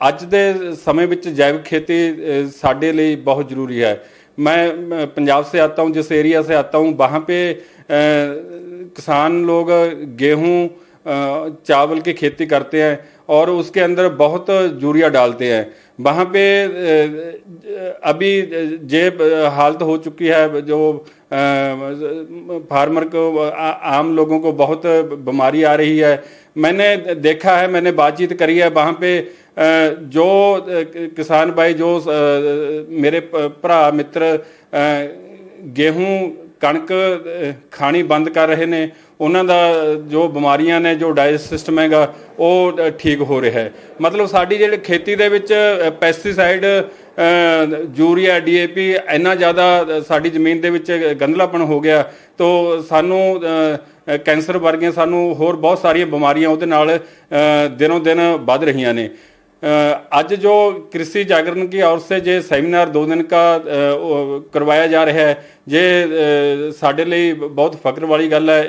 ਅੱਜ ਦੇ समय ਵਿੱਚ जैविक खेती अ, ਸਾਡੇ ਲਈ बहुत जरूरी है मैं मैं पंजाब से आता हूँ जिस एरिया से आता हूँ वहाँ पे अ, किसान लोग गेहूँ अ, चावल की खेती करते हैं और उसके अंदर बहुत यूरिया डालते हैं वहाँ पे अ, अभी जे हालत हो चुकी है जो अ, फार्मर को आ, आम लोगों को बहुत बीमारी आ रही है मैंने देखा है मैंने बातचीत करी है वहाँ पे ਜੋ ਕਿਸਾਨ ਬਾਈ ਜੋ ਮੇਰੇ ਭਰਾ, ਮਿੱਤਰ ਗੇਹੂੰ, ਕਣਕ ਖਾਣੀ ਬੰਦ ਕਰ ਰਹੇ ਨੇ, ਉਹਨਾਂ ਦਾ ਜੋ ਬਿਮਾਰੀਆਂ ਨੇ, ਜੋ ਡਾਈਜੈਸਟ ਸਿਸਟਮ ਹੈਗਾ, ਉਹ ਠੀਕ ਹੋ ਰਿਹਾ ਹੈ। ਮਤਲਬ ਸਾਡੀ ਜਿਹੜੀ ਖੇਤੀ ਦੇ ਵਿੱਚ ਪੈਸਟੀਸਾਈਡ ਯੂਰੀਆ ਡੀਏਪੀ ਇੰਨਾ ਜ਼ਿਆਦਾ ਸਾਡੀ ਜ਼ਮੀਨ ਦੇ ਵਿੱਚ ਗੰਦਲਾਪਣ ਹੋ ਗਿਆ, ਤੋ ਸਾਨੂੰ ਕੈਂਸਰ ਵਰਗੀਆਂ ਸਾਨੂੰ ਹੋਰ ਬਹੁਤ ਸਾਰੀਆਂ ਬਿਮਾਰੀਆਂ ਉਹਦੇ ਨਾਲ ਦਿਨੋਂ ਦਿਨ ਵੱਧ ਰਹੀਆਂ ਨੇ। आज जो कृषि जागरण की ओर से जे सेमिनार दो दिन का करवाया जा रहा है ये साढ़े लिए बहुत फक्र वाली गल है